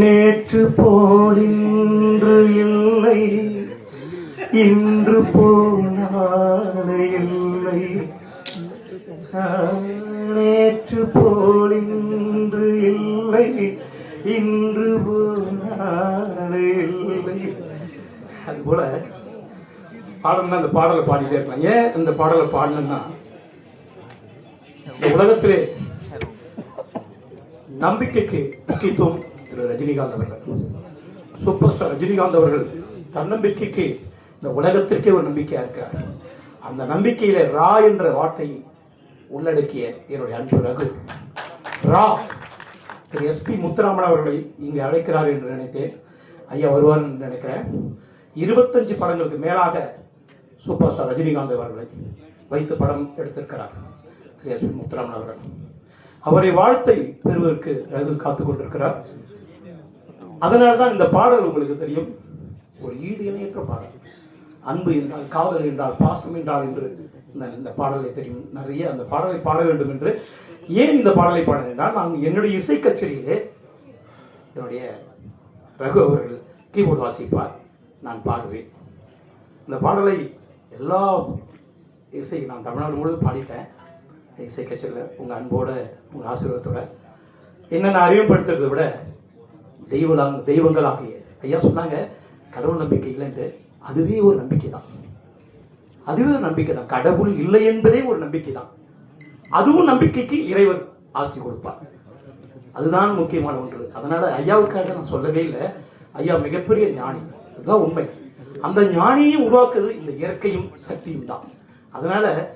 நேற்று போல் இன்று இல்லை இன்று போனாலே இல்லை. நேற்று போல் இன்று இல்லை இன்று போனாலே இல்லை இல்லை. அதுபோல பாடல்னா அந்த பாடலை பாடிட்டே இருக்கலாம். ஏன் அந்த பாடலை பாடலன்னா இந்த உலகத்திலே நம்பிக்கைக்கு முக்கியத்துவம் திரு ரஜினிகாந்த் அவர்கள். சூப்பர் ஸ்டார் ரஜினிகாந்த் அவர்கள் தன்னம்பிக்கைக்கு இந்த உலகத்திற்கே ஒரு நம்பிக்கையா இருக்கிறார். அந்த நம்பிக்கையில ரா என்ற வார்த்தையை உள்ளடக்கிய என்னுடைய அன்பு ரகு. ரா திரு எஸ்பி முத்துராமன் அவர்களை இங்கே அழைக்கிறார் என்று நினைத்தேன். ஐயா வருவார் என்று நினைக்கிறேன். இருபத்தஞ்சு படங்களுக்கு மேலாக சூப்பர் ஸ்டார் ரஜினிகாந்த் அவர்களை வைத்து படம் எடுத்திருக்கிறார். திரு முத்துராமன் அவர்கள். அவரை வாழ்த்தை பெறுவதற்கு ரகுல் காத்துக் கொண்டிருக்கிறார். அதனால்தான் இந்த பாடல் உங்களுக்கு தெரியும். ஒரு ஈடு இணையற்ற பாடல். அன்பு என்றால் காதல் என்றால் பாசம் என்றால் என்று இந்த இந்த பாடலை தெரியும். நிறைய அந்த பாடலை பாட வேண்டும் என்று ஏன் இந்த பாடலை பாட என்றால் நான் என்னுடைய இசை கச்சேரியிலே என்னுடைய ரகு அவர்கள் கீபோர்டு வாசிப்பார். நான் பாடுவேன். இந்த பாடலை எல்லா இசை நான் தமிழ்நாடு முழுவதும் பாடிட்டேன். இசை கச்சேரியில் உங்கள் அன்போட உங்கள் ஆசீர்வாதத்தோட என்னென்ன அறிமுகப்படுத்துறதை விட தெய்வலாம் தெய்வங்களாகிய ஐயா சொன்னாங்க கடவுள் நம்பிக்கை இல்லைன்ட்டு அதுவே ஒரு நம்பிக்கை தான். அதுவே ஒரு நம்பிக்கை தான். கடவுள் இல்லை என்பதே ஒரு நம்பிக்கை தான். அதுவும் நம்பிக்கைக்கு இறைவன் ஆசி கொடுப்பார். அதுதான் முக்கியமான ஒன்று. அதனால் ஐயாவுக்காக நான் சொல்லவே இல்லை. ஐயா மிகப்பெரிய ஞானி. அதுதான் உண்மை. அந்த ஞானியை உருவாக்குறது இந்த இயற்கையும் சக்தியும் தான். அதனால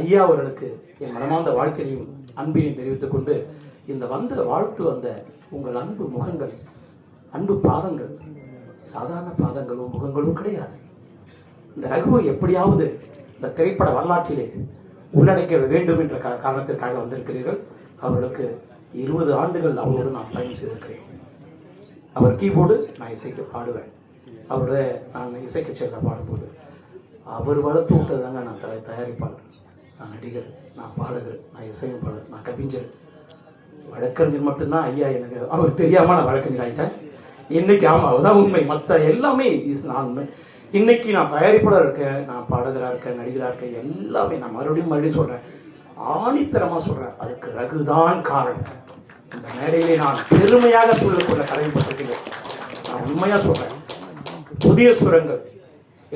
ஐயா அவர்களுக்கு என் மனமார்ந்த வாழ்க்கையையும் அன்பினையும் தெரிவித்துக் கொண்டு இந்த வந்த வாழ்த்து வந்த உங்கள் அன்பு முகங்கள் அன்பு பாதங்கள் சாதாரண பாதங்களோ முகங்களோ கிடையாது. இந்த ரகுவை எப்படியாவது இந்த திரைப்பட வரலாற்றிலே உள்ளடக்க வேண்டும் என்ற காரணத்திற்காக வந்திருக்கிறீர்கள். அவர்களுக்கு இருபது ஆண்டுகள் அவரோடு நான் பயணம் செய்திருக்கிறேன். அவர் கீபோர்டு நான் இசைக்க பாடுவேன். அவரோட நான் இசைக்க செல்ல பாடும்போது அவர் வளர்த்து விட்டதாங்க நான் தலை தயாரிப்பாளர். நான் நடிகர் நான் பாடகர் நான் இசையமைப்பாளர் நான் கவிஞர். வழக்கறிஞர் மட்டும்தான் ஐயா எனக்கு. அவர் தெரியாமல் நான் வழக்கறிஞர் ஆகிட்டேன் இன்னைக்கு ஆமாம் அதுதான் உண்மை. மற்ற எல்லாமே இஸ் நான் உண்மை. இன்னைக்கு நான் தயாரிப்பாளர் இருக்கேன் நான் பாடகராக இருக்கேன் நடிகராக இருக்கேன் எல்லாமே நான் மறுபடியும் மறுபடியும் சொல்கிறேன் ஆணித்தரமாக சொல்கிறேன் அதுக்கு ரகுதான் காரணம். இந்த மேடையிலே நான் பெருமையாக சொல்லக்கூடிய கதைப்பட்டிருக்கிறேன் நான் உண்மையாக சொல்கிறேன் புதிய சுரங்கள்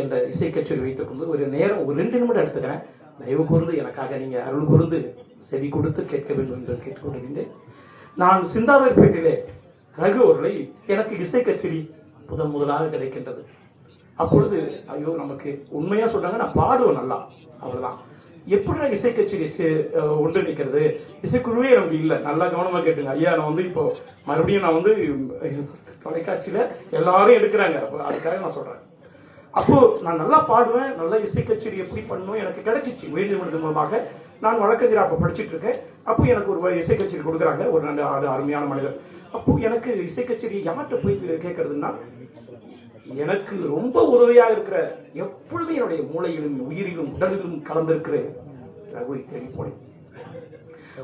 என்ற இசை கச்சேரி வைத்துக்கொண்டு ஒரு நேரம் ஒரு ரெண்டு நிமிடம் எடுத்துக்கிறேன். தயவு கூர்ந்து எனக்காக நீங்கள் அருள் கூர்ந்து செவி கொடுத்து கேட்க வேண்டும் என்று கேட்டுக்கொண்டிருக்கின்றேன். நான் சிந்தாதர்பேட்டிலே ரகு அவர்களை எனக்கு இசை கச்சேரி முதன் முதலாக கிடைக்கின்றது. அப்பொழுது ஐயோ நமக்கு உண்மையாக சொல்கிறாங்க நான் பாடுவேன் நல்லா. அவ்வளோதான் எப்படி நான் இசை கச்சேரி சே- அஹ் ஒன்றிணைக்கிறது? இசைக்குழுவே நமக்கு இல்லை. நல்லா கவனமாக கேட்டுங்க. ஐயா நான் வந்து இப்போ மறுபடியும் நான் வந்து தொலைக்காட்சியில் எல்லாரும் எடுக்கிறாங்க. அப்போ அதுக்காக நான் சொல்கிறேன் அப்போ நான் நல்லா பாடுவேன் நல்லா இசை கச்சேரி எப்படி பண்ணணும் எனக்கு கிடைச்சிச்சு. உயர்நீதிமன்றத்தின் மூலமாக நான் வழக்கறிஞர் அப்போ படிச்சிட்டு இருக்கேன் அப்போ எனக்கு ஒரு இசை கச்சேரி கொடுக்குறாங்க ஒரு நல்ல ஆறு அருமையான மனிதர். அப்போ எனக்கு இசை கச்சேரி யார்கிட்ட போய் கேட்கறதுன்னா எனக்கு ரொம்ப உதவியாக இருக்கிற எப்பொழுதும் என்னுடைய மூளையிலும் உயிரிலும் உடலிலும் கலந்திருக்கிற ரகுவை தேடி போனேன்.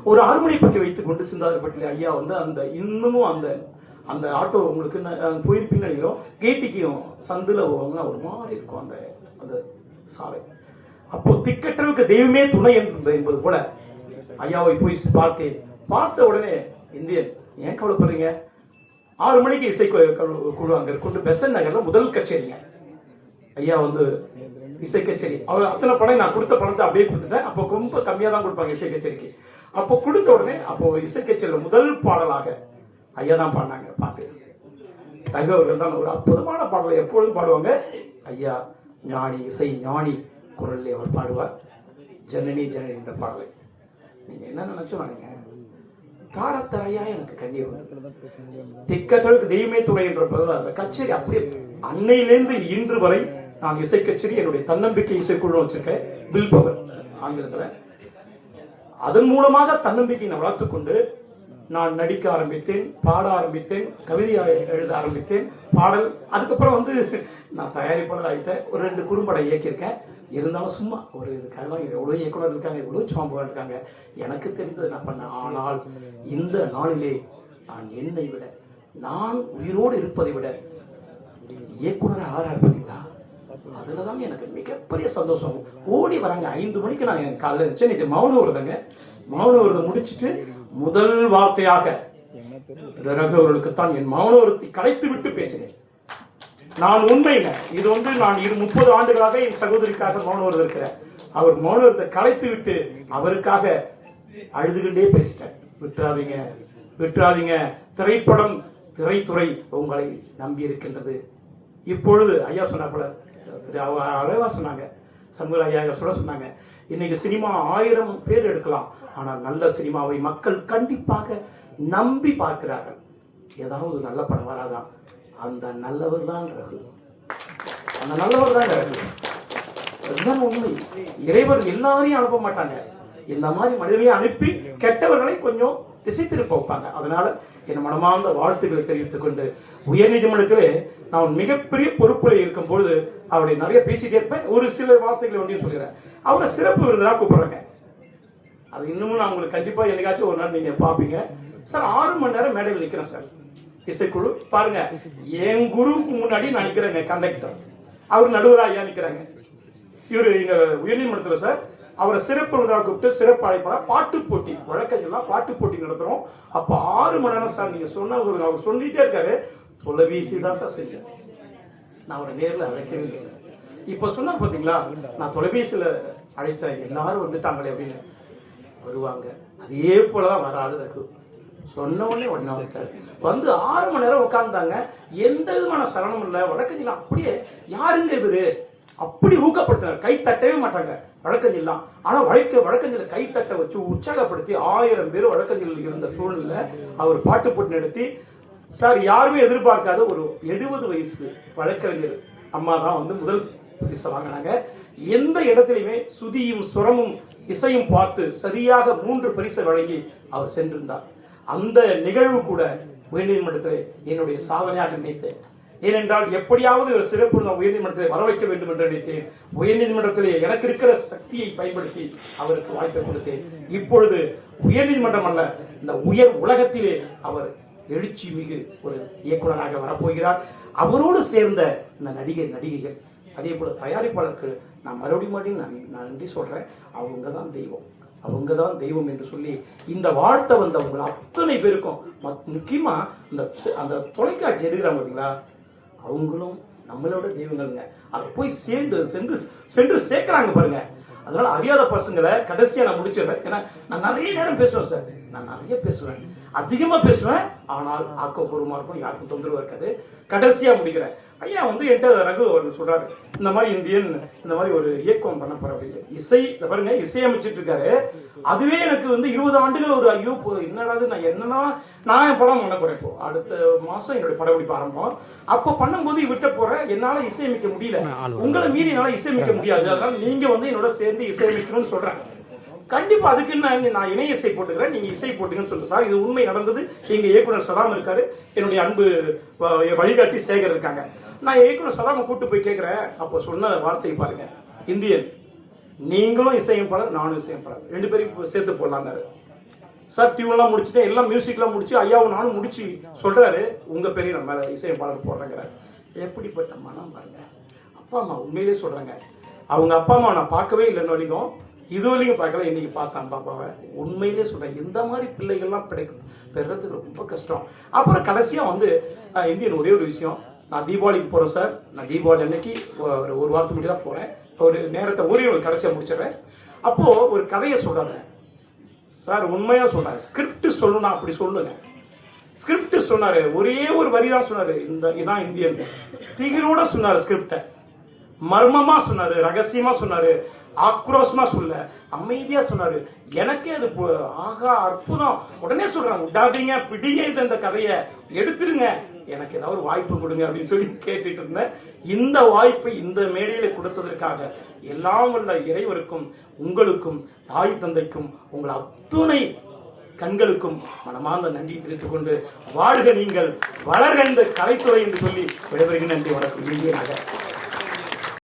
ஒரு அருமனை பற்றி வைத்துக் கொண்டு சிந்தாதிரிப்பட்டில் ஐயா வந்து அந்த இன்னமும் அந்த அந்த ஆட்டோ உங்களுக்கு போயிருப்பீங்கன்னு நினைக்கிறோம். கேட்டிக்கும் சந்தில் போவாங்கன்னா ஒரு மாதிரி இருக்கும் அந்த அந்த சாலை. அப்போ திக்கற்றவுக்கு தெய்வமே துணை என்று என்பது போல ஐயாவை போய் பார்த்தேன். பார்த்த உடனே இந்தியன் ஏன் கவலைப்படுறீங்க? ஆறு மணிக்கு இசை குழு அங்கே கொண்டு பெசன் நகரில் முதல் கச்சேரிங்க. ஐயா வந்து இசை கச்சேரி. அவர் அத்தனை படம் நான் கொடுத்த பணத்தை அப்படியே கொடுத்துட்டேன். அப்போ ரொம்ப கம்மியாக தான் கொடுப்பாங்க இசை கச்சேரிக்கு. அப்போ கொடுத்த உடனே அப்போ இசை கச்சேரியில் முதல் பாடலாக ஐயா தான் பாடினாங்க பாட்டு. ரகு தான் ஒரு அற்புதமான பாடலை எப்பொழுதும் பாடுவாங்க. ஐயா ஞானி இசை ஞானி குரல்லே அவர் பாடுவார். ஜனனி ஜனனி என்ற பாடலை. நீங்கள் என்ன நினச்சோ நினைங்க தாரத்தரையா எனக்கு கண்ணீர் வந்து திக்கற்றலுக்கு தெய்வமே துறை என்ற பதில் அந்த கச்சேரி அப்படியே அன்னையிலேருந்து இன்று வரை நான் இசை கச்சேரி என்னுடைய தன்னம்பிக்கை இசைக்குழு வச்சிருக்கேன் வில் பவர் ஆங்கிலத்தில். அதன் மூலமாக தன்னம்பிக்கை நான் வளர்த்துக்கொண்டு நான் நடிக்க ஆரம்பித்தேன் பாட ஆரம்பித்தேன் கவிதை எழுத ஆரம்பித்தேன் பாடல் அதுக்கப்புறம் வந்து நான் தயாரிப்பாளர் ஆகிட்டேன். ஒரு ரெண்டு குறும்படம் இயக்கியிருக்கேன். இருந்தாலும் சும்மா ஒரு இதுக்காக எவ்வளோ இயக்குனர் இருக்காங்க எவ்வளோ சாம்புகள் இருக்காங்க எனக்கு தெரிந்தது நான் பண்ணேன் ஆனால் இந்த நாளிலே நான் என்னை விட நான் உயிரோடு இருப்பதை விட இயக்குனர் ஆறா பார்த்தீங்களா அதில் தான் எனக்கு மிகப்பெரிய சந்தோஷம். ஓடி வராங்க. ஐந்து மணிக்கு நான் என் காலையில் இருந்துச்சு நேற்று மௌனம் விரதங்க. மௌன விரதம் முடிச்சிட்டு முதல் வார்த்தையாக திரு ரகு அவர்களுக்குத்தான் என் மௌன கலைத்து விட்டு பேசினேன். நான் உண்மைங்க இது வந்து நான் இரு முப்பது ஆண்டுகளாக என் சகோதரிக்காக மௌன விரதம் இருக்கிறேன். அவர் மௌன விரதத்தை கலைத்து விட்டு அவருக்காக அழுதுகொண்டே பேசிட்டேன். விட்டுறாதீங்க விட்டுறாதீங்க. திரைப்படம் திரைத்துறை உங்களை நம்பி இருக்கின்றது. இப்பொழுது ஐயா சொன்னா போல திரு அவ- அழகா சொன்னாங்க. சண்முக ஐயா சொல்ல சொன்னாங்க. இன்னைக்கு சினிமா ஆயிரம் பேர் எடுக்கலாம். ஆனால் நல்ல சினிமாவை மக்கள் கண்டிப்பாக நம்பி பார்க்கிறார்கள். ஏதாவது நல்ல படம் வராதான் அந்த நல்லவர் தான் ரகு. அந்த நல்லவர் தான் ரகு. அதுதான் உண்மை. இறைவர் எல்லாரையும் அனுப்ப மாட்டாங்க. இந்த மாதிரி மனிதர்களையும் அனுப்பி கெட்டவர்களை கொஞ்சம் திசை திருப்ப வைப்பாங்க. அதனால என் மனமார்ந்த வாழ்த்துக்களை தெரிவித்துக் கொண்டு உயர்நீதிமன்றத்திலே நான் மிகப்பெரிய பொறுப்புல இருக்கும் பொழுது அவருடைய நிறைய பேசிட்டே இருப்பேன். ஒரு சில வார்த்தைகளை ஒன்றையும் சொல்கிறேன் அவரை சிறப்பு விருந்தினா கூப்பிடுறாங்க. அது இன்னமும் நான் உங்களுக்கு கண்டிப்பாக என்னைக்காச்சும் ஒரு நாள் நீங்கள் பார்ப்பீங்க. சார் ஆறு மணி நேரம் மேடையில் நிற்கிறேன் சார். இசைக்குழு பாருங்க. என் குருவுக்கு முன்னாடி நான் நிற்கிறேங்க கண்டக்டர் அவர் நடுவராக ஐயா நிற்கிறாங்க இவர் எங்கள் உயர்நீதிமன்றத்தில் சார். அவரை சிறப்பு விருதாக கூப்பிட்டு சிறப்பு அழைப்பாளர் பாட்டு போட்டி வழக்கங்கள்லாம் பாட்டு போட்டி நடத்துகிறோம் அப்போ ஆறு மணி நேரம் சார் நீங்கள் சொன்ன அவர் சொல்லிட்டே இருக்காரு. தொலைபேசி தான் சார் செஞ்சேன். நான் அவரை நேரில் அழைக்கவே இல்லை சார். இப்போ சொன்னார் பார்த்தீங்களா நான் தொலைபேசியில் அழைத்த எல்லாரும் வந்துட்டாங்களே அப்படின்னு. வருவாங்க. அதே போல தான் வர ஆளு ரகு. சொன்ன உடனே உடனே வந்துட்டாரு. வந்து ஆறு மணி நேரம் உட்காந்தாங்க எந்த விதமான சலனமும் இல்லை. வழக்கறிஞர் அப்படியே யாருங்க இவரு? அப்படி ஊக்கப்படுத்தினார் கை தட்டவே மாட்டாங்க. வழக்கறிஞர்லாம் ஆனால் வழக்க வழக்கறிஞரை கை தட்ட வச்சு உற்சாகப்படுத்தி ஆயிரம் பேர் வழக்கறிஞர்கள் இருந்த சூழ்நிலை அவர் பாட்டு போட்டு நடத்தி சார் யாருமே எதிர்பார்க்காத ஒரு எழுபது வயசு வழக்கறிஞர் அம்மா தான் வந்து முதல் பரிசை வாங்கினாங்க. எந்த இடத்துலையுமே சுதியும் சுரமும் இசையும் பார்த்து சரியாக மூன்று பரிசை வழங்கி அவர் சென்றிருந்தார். அந்த நிகழ்வு கூட உயர்நீதிமன்றத்தில் என்னுடைய சாதனையாக நினைத்தேன். ஏனென்றால் எப்படியாவது ஒரு சிறப்பு நான் உயர்நீதிமன்றத்தில் வர வைக்க வேண்டும் என்று நினைத்தேன். உயர்நீதிமன்றத்திலே எனக்கு இருக்கிற சக்தியை பயன்படுத்தி அவருக்கு வாய்ப்பை கொடுத்தேன். இப்பொழுது உயர்நீதிமன்றம் அல்ல இந்த உயர் உலகத்திலே அவர் எழுச்சி மிகு ஒரு இயக்குனராக வரப்போகிறார். அவரோடு சேர்ந்த இந்த நடிகை நடிகைகள் அதே போல தயாரிப்பாளருக்கு நான் மறுபடியும் மறுபடியும் நான் நான் நன்றி சொல்கிறேன் அவங்க தான் தெய்வம். அவங்க தான் தெய்வம் என்று சொல்லி இந்த வாழ்த்தை வந்தவங்களை அத்தனை பேருக்கும் மத்- இந்த அந்த தொலைக்காட்சி எடுக்கிறாங்க பார்த்தீங்களா அவங்களும் நம்மளோட தெய்வங்கள்ங்க. அதை போய் சேர்ந்து சென்று சென்று சேர்க்குறாங்க பாருங்க. அதனால அறியாத பசங்களை கடைசியாக நான் முடிச்சிடுறேன். ஏன்னா நான் நிறைய நேரம் பேசுவேன் சார். நான் நிறைய பேசுவேன். அதிகமா பேசுவேன். ஆனால் ஆக்கப்பூர்வமா இருக்கும். யாருக்கும் தொந்தரவு இருக்காது. கடைசியா முடிக்கிறேன். ஐயா வந்து என்கிட்ட ரகு அவர்கள் சொல்றாரு இந்த மாதிரி இந்தியன் இந்த மாதிரி ஒரு இயக்கம் பண்ண போற அப்படின்னு. இசை இத பாருங்க இசையமைச்சிட்டு இருக்காரு. அதுவே எனக்கு வந்து இருபது ஆண்டுகள் ஒரு ஐயோ போ- என்னடா இது, நான் என்னன்னா நான் என் படம் பண்ண போறேன் இப்போ. அடுத்த மாசம் என்னுடைய படப்பிடிப்பு ஆரம்பம். அப்போ பண்ணும்போது இவர்கிட்ட போறேன் என்னால இசையமைக்க முடியல. உங்களை மீறி என்னால இசையமைக்க முடியாது. அதனால நீங்க வந்து என்னோட சேர்ந்து இசையமைக்கணும்னு சொல்றாங்க கண்டிப்பா அதுக்கு நான் நான் இணைய இசை போட்டுக்கிறேன் நீங்க இசை போட்டுங்கன்னு சொல்லு சார் இது உண்மை நடந்தது. எங்க இயக்குனர் சதாம் இருக்காரு. என்னுடைய அன்பு வ- வழிகாட்டி சேகர் இருக்காங்க. நான் இயக்குனர் சதாம கூட்டு போய் கேட்கிறேன் அப்போ சொன்ன வார்த்தை பாருங்க. இந்தியன் நீங்களும் இசையமைப்பாளர் நானும் இசையமைப்பாளர் ரெண்டு பேரும் சேர்த்து போடலான்னாரு. சார் டியூன்லாம் முடிச்சுட்டு எல்லாம் மியூசிக்லாம் முடிச்சு ஐயாவும் நானும் முடிச்சு சொல்றாரு. உங்க பேரையும் நம்ம மேலே இசையமைப்பாளர் போடுறேங்கிறாரு. எப்படிப்பட்ட மனம் பாருங்க. அப்பா அம்மா உண்மையிலே சொல்றாங்க. அவங்க அப்பா அம்மா நான் பார்க்கவே இல்லைன்னு வரைக்கும் இது வரைக்கும் பார்க்கல இன்றைக்கி பார்த்தேன் பாப்பாவை உண்மையிலே சொல்கிறேன் இந்த மாதிரி பிள்ளைகள்லாம் கிடைக்கும் பெறுறதுக்கு ரொம்ப கஷ்டம். அப்புறம் கடைசியாக வந்து இந்தியன் ஒரே ஒரு விஷயம். நான் தீபாவளிக்கு போகிறேன் சார். நான் தீபாவளி அன்னைக்கு ஒரு ஒரு வாரத்துக்கு முன்னாடி தான் போறேன். ஒரு நேரத்தை ஒரே ஒரு கடைசியாக முடிச்சிடுறேன். அப்போது ஒரு கதையை சொல்கிறேன் சார் உண்மையாக சொல்கிறார் ஸ்கிரிப்ட் சொல்லணும் அப்படி சொல்லுங்க ஸ்கிரிப்ட் சொன்னார். ஒரே ஒரு வரி தான் சொன்னார். இந்த இதான் இந்தியன். திகிலோட சொன்னார் ஸ்கிரிப்டை மர்மமாக சொன்னார். ரகசியமாக சொன்னார். ஆக்ரோஷமா சொல்ல அமைதியா சொன்னாரு. எனக்கே அது ஆகா அற்புதம். உடனே சொல்கிறாங்க விடாதீங்க பிடிங்க இது இந்த கதையை. எடுத்துருங்க. எனக்கு ஏதாவது ஒரு வாய்ப்பு கொடுங்க அப்படின்னு சொல்லி கேட்டுட்டு இருந்தேன். இந்த வாய்ப்பை இந்த மேடையில கொடுத்ததற்காக எல்லாம் உள்ள இறைவருக்கும் உங்களுக்கும் தாய் தந்தைக்கும் உங்கள் அத்துணை கண்களுக்கும் மனமார்ந்த நன்றி தெரிவித்துக் கொண்டு வாழ்க நீங்கள் வளர்க இந்த கலைத்துறை என்று சொல்லி விடைபெறுகிறேன். நன்றி வணக்கம். இந்தியனாக